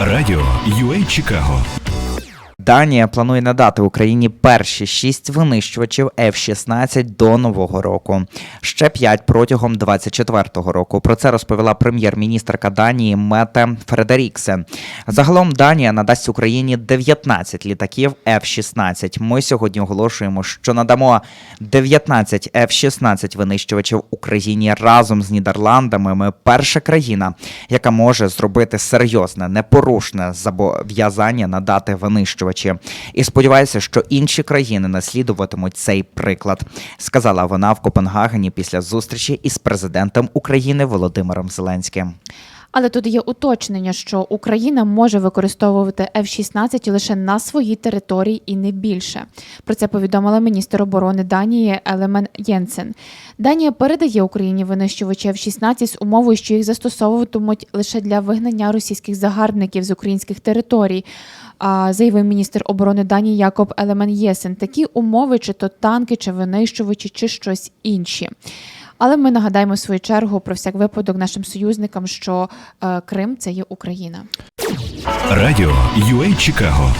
Радіо UA Чикаго Данія планує надати Україні перші шість винищувачів F-16 до нового року. Ще п'ять протягом 24-го року. Про це розповіла прем'єр-міністрка Данії Мете Фредеріксе. Загалом Данія надасть Україні 19 літаків F-16. Ми сьогодні оголошуємо, що надамо 19 F-16 винищувачів Україні разом з Нідерландами. Ми перша країна, яка може зробити серйозне, непорушне зобов'язання надати винищувачі. І сподіваюся, що інші країни наслідуватимуть цей приклад, сказала вона в Копенгагені після зустрічі із президентом України Володимиром Зеленським. Але тут є уточнення, що Україна може використовувати F-16 лише на своїй території і не більше. Про це повідомила міністр оборони Данії Елемен Єнсен. Данія передає Україні винищувачі F-16 з умовою, що їх застосовуватимуть лише для вигнання російських загарбників з українських територій. Заявив міністр оборони Данії Якоб Елемен Єсен. Такі умови, чи то танки, чи винищувачі, чи щось інші. Але ми нагадаємо в свою чергу про всяк випадок нашим союзникам, що е, Крим це є Україна. Радіо UA Чикаго